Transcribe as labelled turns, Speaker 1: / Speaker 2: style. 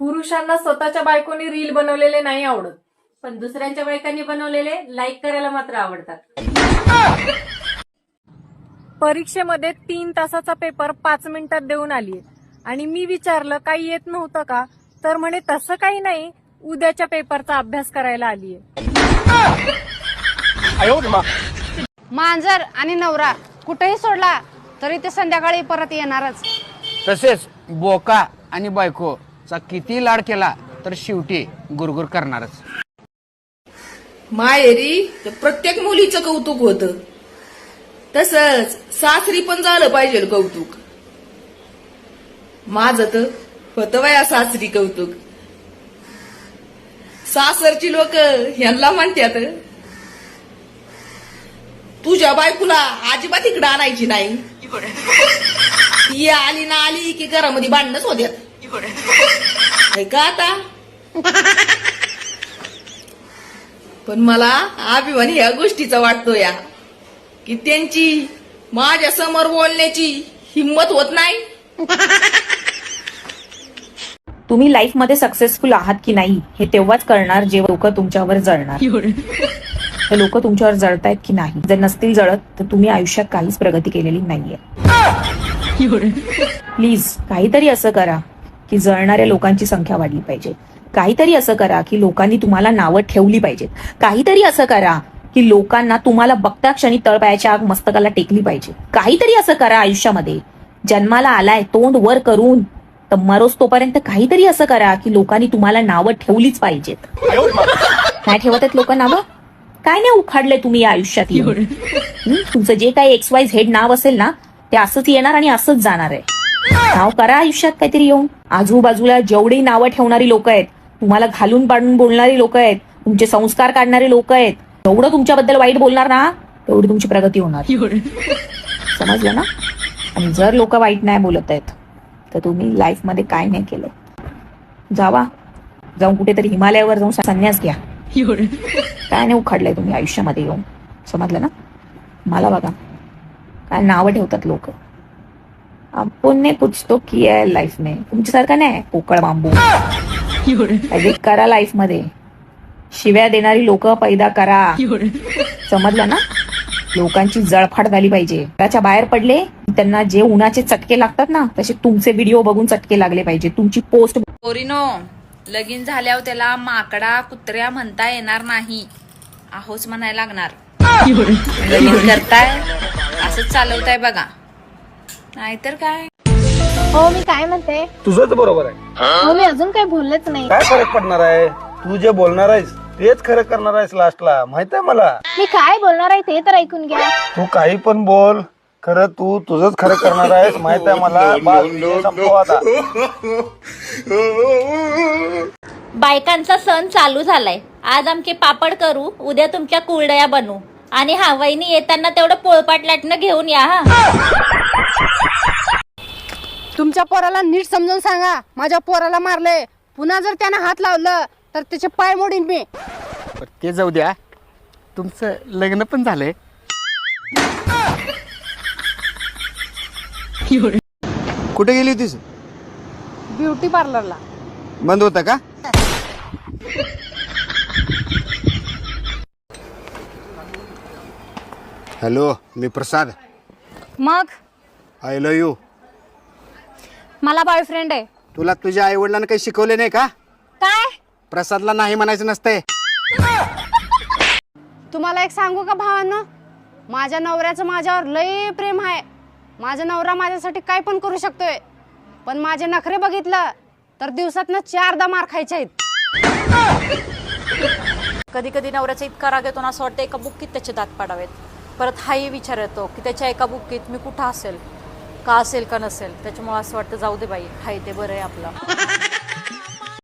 Speaker 1: पुरुषांना स्वतःच्या बायकोनी रील बनवलेले नाही आवडत.
Speaker 2: पण दुसऱ्यांच्या बायकांनी बनवलेले लाईक करायला मात्र आवडतात.
Speaker 1: परीक्षेमध्ये तीन तासाचा पेपर पाच मिनिटात देऊन आलीये. आणि मी विचारलं काही येत नव्हतं का? तर म्हणे तसं काही नाही. उद्याच्या पेपरचा अभ्यास करायला आलीये.
Speaker 3: मांजर आणि नवरा कुठेही सोडला तरी ते संध्याकाळी परत येणारच.
Speaker 4: तसेच बोका आणि बायकोचा किती लाड केला तर शेवटी गुरगुर करणारच.
Speaker 5: माहेरी तर प्रत्येक मुलीचं कौतुक होतं. तसंच सासरी पण झालं पाहिजे कौतुक. माझं तर होतं वया सासरी कौतुक. सासरची लोक ह्यांना म्हणतात तुझ्या बायकोला अजिबात इकडं आणायची नाही. ती आली ना आली की घरामध्ये भांडणच होत्यात आहे का आता. पण मला अभिमान ह्या गोष्टीचा वाटतो या की त्यांची माझ्यासमोर बोलण्याची हिंमत होत नाही.
Speaker 6: तुम्ही लाईफमध्ये सक्सेसफुल आहात की नाही हे तेव्हाच कळणार जेव्हा लोक तुमच्यावर जळणार. हे लोक तुमच्यावर जळतायत की नाही. जर नसतील जळत तर तुम्ही आयुष्यात काहीच प्रगती केलेली नाहीये. प्लीज काहीतरी असं करा. की जळणाऱ्या लोकांची संख्या वाढली पाहिजे. काहीतरी असं करा की लोकांनी तुम्हाला नावं ठेवली पाहिजेत. काहीतरी असं करा की लोकांना तुम्हाला बघता क्षणी तळपायाच्या आग मस्तकाला टेकली पाहिजे. काहीतरी असं करा आयुष्यामध्ये. जन्माला आलाय तोंड वर करून तर मरोज तोपर्यंत काहीतरी असं करा की लोकांनी तुम्हाला नावं ठेवलीच पाहिजेत. काय ठेवत आहेत लोक नावं? काय नाही उखाडलंय तुम्ही या आयुष्यात येऊन? तुमचं जे काही एक्स वाय झेड नाव असेल ना ते असंच येणार आणि असंच जाणार आहे. नाव करा आयुष्यात काहीतरी येऊन. आजूबाजूला जेवढी नावं ठेवणारी लोक आहेत तुम्हाला घालून पाडून बोलणारी लोक आहेत तुमचे संस्कार काढणारे लोक आहेत जेवढं तुमच्याबद्दल वाईट बोलणार ना तेवढी तुमची प्रगती होणार. समजलं ना? आणि जर लोक वाईट नाही बोलत आहेत तर तुम्ही लाईफमध्ये काय नाही केलं. जावा. जाऊन कुठेतरी हिमालयावर जाऊन संन्यास घ्या. काय नाही उखाडलंय तुम्ही आयुष्यामध्ये येऊन. समजलं ना? मला बघा. काय नावं ठेवतात लोक? आपण ने कुछ तो किया है लाईफ में। तुमच्यासारखं नाही पोकळ बांबू. काहीतरी करा लाईफमध्ये. शिव्या देणारी लोक पैदा करा. समजलं ना? लोकांची जळफाट झाली पाहिजे. घराच्या बाहेर पडले त्यांना जे उन्हाचे चटके लागतात ना तसे तुमचे व्हिडिओ बघून चटके लागले पाहिजे. तुमची पोस्ट
Speaker 7: पोरीनो लगीन झाल्यावर त्याला माकडा कुत्र्या म्हणता येणार नाही. आहोच म्हणायला लागणार. लगीन करताय असंच चालवताय बघा. नाहीतर काय?
Speaker 3: हो मी काय म्हणते?
Speaker 8: तुझंच बरोबर आहे.
Speaker 3: हो मी अजून काही बोललेच नाही.
Speaker 8: काय फरक पडणार आहे? तू जे बोलणार आहेस तेच खरं करणार आहेस लास्टला माहीत आहे मला?
Speaker 3: मी काय बोलणार आहे ते तर ऐकून घ्या.
Speaker 8: तू काही पण बोल. खरं तू तुझंच खरं करणार आहेस माहीत आहे मला? बास, विषय संपव आता.
Speaker 9: बायकांचा सण चालू झालाय. आज आमचे पापड करू उद्या तुमच्या कुरडया बनवू आणि हा वहिनी येताना तेवढं पोळपाट लाटणं घेऊन या हा.
Speaker 3: तुमच्या पोराला नीट समजून सांगा. माझ्या पोराला मारले. पुन्हा जर त्यानं हात लावलं तर त्याचे पाय मोडीन मी.
Speaker 4: बरं, ते जाऊ द्या. तुमचं लग्न पण झालंय. कुठे गेली होतीस?
Speaker 3: ब्युटी पार्लरला.
Speaker 4: बंद होता का? हॅलो मी प्रसाद.
Speaker 3: मग?
Speaker 4: आय लव यू
Speaker 3: मला बॉयफ्रेंड आहे.
Speaker 4: तुला तुझ्या आई वडिलांना काही शिकवले नाही का?
Speaker 3: काय?
Speaker 4: प्रसादला नाही म्हणायचं नसतंय
Speaker 3: तुम्हाला एक सांगू का भावांनो? माझ्या नवऱ्याचं माझ्यावर लय प्रेम आहे. माझा नवरा माझ्यासाठी काय पण करू शकतोय. पण माझे नखरे बघितलं तर दिवसातनं चारदा मार खायचे आहेत.
Speaker 2: कधी कधी नवऱ्याचा इतका राग येतो ना असं वाटतं एका बुक्कीत त्याचे दात पाडावेत. परत हाही विचार येतो की त्याच्या एका बुक्कीत मी कुठं असेल? का असेल का नसेल त्याच्यामुळे असं वाटतं जाऊ दे बाई हाय ते बरं आहे आपलं.